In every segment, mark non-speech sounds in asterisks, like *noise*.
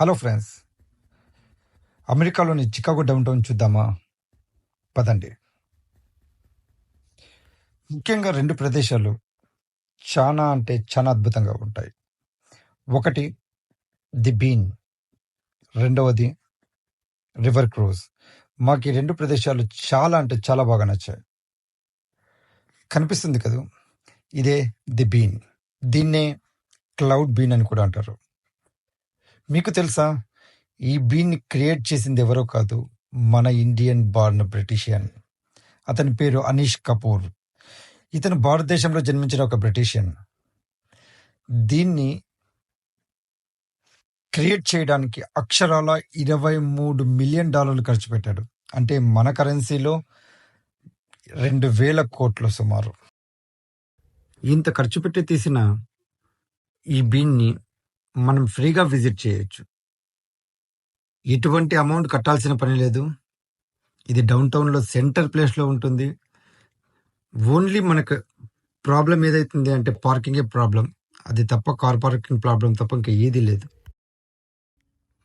Hello friends. అమెరికాలోని Chicago downtown చూద్దామా? పదండి. ముఖ్యంగా రెండు ప్రదేశాలు చాలా అంటే చాలా అద్భుతంగా ఉంటాయి. ఒకటి ది బీన్. రెండవది రివర్ క్రూజ్. మాకు ఈ రెండు ప్రదేశాలు చాలా అంటే చాలా బాగా నచ్చాయి. కనిపిస్తుంది కదా? ఇదే ది బీన్. దీన్నే క్లౌడ్ బీన్ అని కూడా అంటారు. మీకు తెలుసా? ఈ బీన్ని క్రియేట్ చేసింది ఎవరో కాదు మన ఇండియన్ బార్న్ బ్రిటిషియన్. అతని పేరు అనీష్ కపూర్. ఇతను భారతదేశంలో జన్మించిన ఒక బ్రిటిషియన్. దీన్ని క్రియేట్ చేయడానికి అక్షరాల ఇరవై మూడు మిలియన్ డాలర్లు ఖర్చు పెట్టాడు. అంటే మన కరెన్సీలో రెండు వేల కోట్లు సుమారు. ఇంత ఖర్చు పెట్టి తీసిన ఈ బీన్ని మనం ఫ్రీగా విజిట్ చేయొచ్చు. ఎటువంటి అమౌంట్ కట్టాల్సిన పని లేదు. ఇది డౌన్ టౌన్లో సెంటర్ ప్లేస్లో ఉంటుంది. ఓన్లీ మనకు ప్రాబ్లం ఏదైతుంది అంటే పార్కింగే ప్రాబ్లం అది తప్ప కార్ పార్కింగ్ ప్రాబ్లం తప్ప ఇంకా ఏదీ లేదు.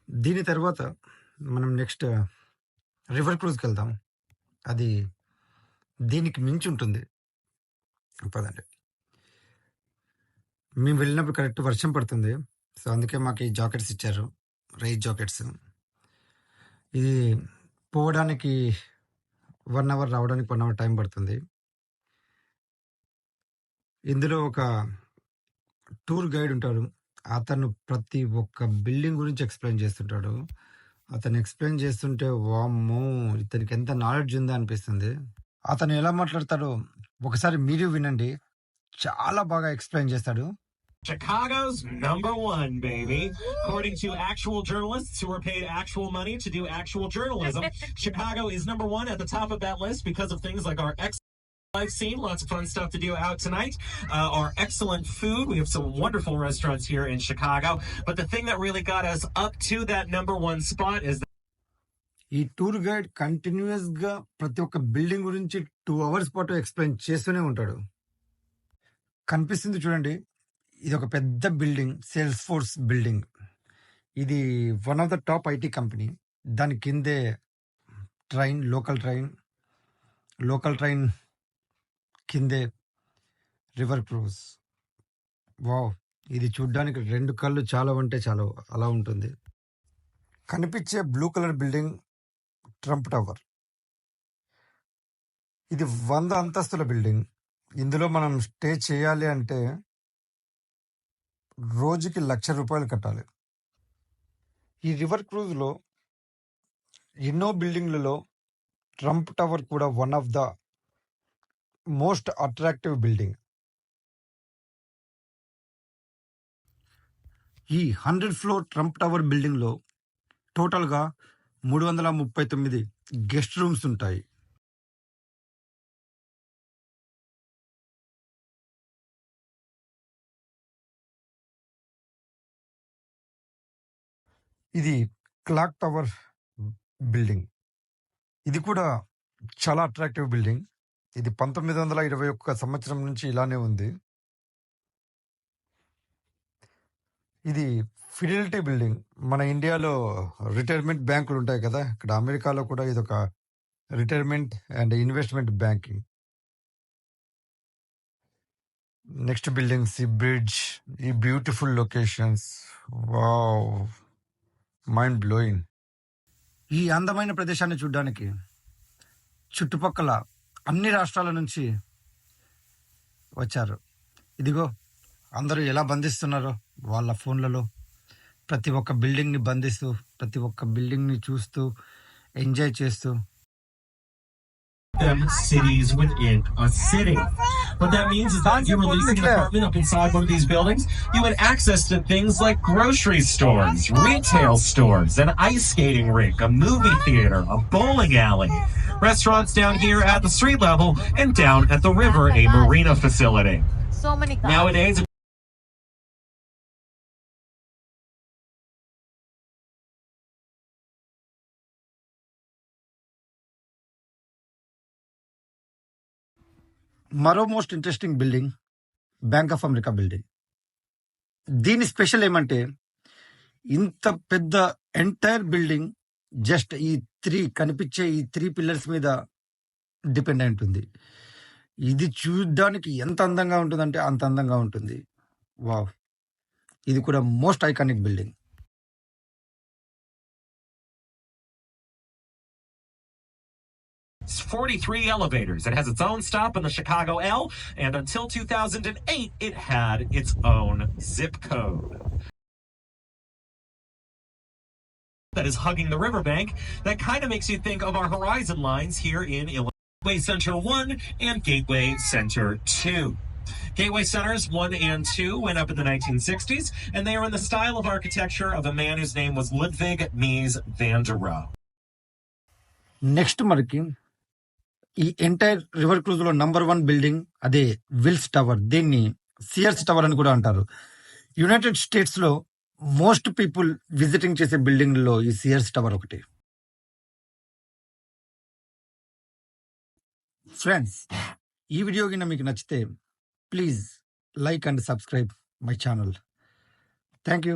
దీని తర్వాత మనం నెక్స్ట్ రివర్ క్రూజ్కి వెళ్దాం. అది దీనికి మించి ఉంటుంది. పదండి. మేము వెళ్ళినప్పుడు కరెక్ట్ వర్షం పడుతుంది. సో అందుకే మాకు ఈ జాకెట్స్ ఇచ్చారు. Rice jackets. ఇది పోవడానికి వన్ అవర్ రావడానికి వన్ అవర్ టైం పడుతుంది. ఇందులో ఒక టూర్ గైడ్ ఉంటాడు. అతను ప్రతి ఒక్క బిల్డింగ్ గురించి ఎక్స్ప్లెయిన్ చేస్తుంటాడు. అతను ఎక్స్ప్లెయిన్ చేస్తుంటే వామ్మో ఇతనికి ఎంత నాలెడ్జ్ ఉందా అనిపిస్తుంది. అతను ఎలా మాట్లాడతాడో ఒకసారి మీరు వినండి. చాలా బాగా ఎక్స్ప్లెయిన్ చేస్తాడు. Chicago's number one, baby. According to actual journalists who are paid actual money to do actual journalism, *laughs* Chicago is number one at the top of that list because of things like our ex live scene, lots of fun stuff to do out tonight, uh, our excellent food. We have some wonderful restaurants here in Chicago. But the thing that really got us up to that number one spot is ఈ tour guide continuous గా ప్రతి ఒక్క building గురించి two hours పాటు explain చేస్తూనే ఉంటాడు కనిపిస్తుంది చూడండి ఇది ఒక పెద్ద బిల్డింగ్ సేల్స్ ఫోర్స్ బిల్డింగ్. ఇది one of the top IT company దాని కిందే train local train local train కిందే రివర్ క్రూజ్. వావ్! ఇది చూడ్డానికి రెండు కళ్ళు చాలా అంటే చాలా అలా ఉంటుంది. కనిపించే blue colour building Trump tower. ఇది వంద అంతస్తుల బిల్డింగ్. ఇందులో మనం స్టే చేయాలి అంటే రోజుకి లక్ష రూపాయలు కట్టాలి. ఈ రివర్ క్రూజ్లో ఎన్నో బిల్డింగ్లలో ట్రంప్ టవర్ కూడా one of the most attractive building. ఈ హండ్రెడ్ ఫ్లోర్ ట్రంప్ టవర్ బిల్డింగ్లో టోటల్గా మూడు వందల ముప్పై తొమ్మిది గెస్ట్ రూమ్స్ ఉంటాయి. ఇది క్లాక్ టవర్ బిల్డింగ్. ఇది కూడా చాలా అట్రాక్టివ్ బిల్డింగ్. ఇది పంతొమ్మిది వందల ఇరవై ఒక్క సంవత్సరం నుంచి ఇలానే ఉంది. ఇది ఫిడిలిటీ బిల్డింగ్. మన ఇండియాలో రిటైర్మెంట్ బ్యాంకులు ఉంటాయి కదా ఇక్కడ అమెరికాలో కూడా ఇది ఒక retirement and investment banking. Next buildings ఈ బ్రిడ్జ్ ఈ beautiful locations. Wow! Mind blowing ఈ అందమైన ప్రదేశాన్ని చూడడానికి చుట్టుపక్కల అన్ని రాష్ట్రాల నుంచి వచ్చారు. ఇదిగో అందరూ ఎలా బంధిస్తున్నారో వాళ్ళ ఫోన్లలో ప్రతి ఒక్క బిల్డింగ్ని బంధిస్తూ ప్రతి ఒక్క బిల్డింగ్ని చూస్తూ ఎంజాయ్ చేస్తూ. Them cities within a city. What that means is that if you were leasing an apartment up inside one of these buildings, you had access to things like grocery stores, retail stores, an ice skating rink, a movie theater, a bowling alley, restaurants down here at the street level, and down at the river, a marina facility. So many cars. Nowadays, మరో most interesting building Bank of America building. దీని special ఏమంటే ఇంత పెద్ద entire building just ఈ three కనిపించే ఈ three pillars మీద depend అయి ఉంటుంది. ఇది చూడడానికి ఎంత అందంగా ఉంటుందంటే అంత అందంగా ఉంటుంది. వావ్ ఇది కూడా most iconic building 43 elevators. It has its own stop in the Chicago L, and until 2008, it had its own zip code. That is hugging the riverbank. That kind of makes you think of our horizon lines here in Illinois. Gateway Center 1 and Gateway Center 2. Gateway Centers 1 and 2 went up in the 1960s, and they are in the style of architecture of a man whose name was Ludwig Mies van der Rohe. Next to ఈ entire river క్రూజ్లో number one building అదే Willis tower దీన్ని Sears tower అని కూడా అంటారు. United స్టేట్స్లో most people visiting చేసే బిల్డింగ్లో ఈ సియర్స్ టవర్ ఒకటి. ఫ్రెండ్స్ ఈ వీడియో కింద మీకు నచ్చితే please like and subscribe my channel. Thank you.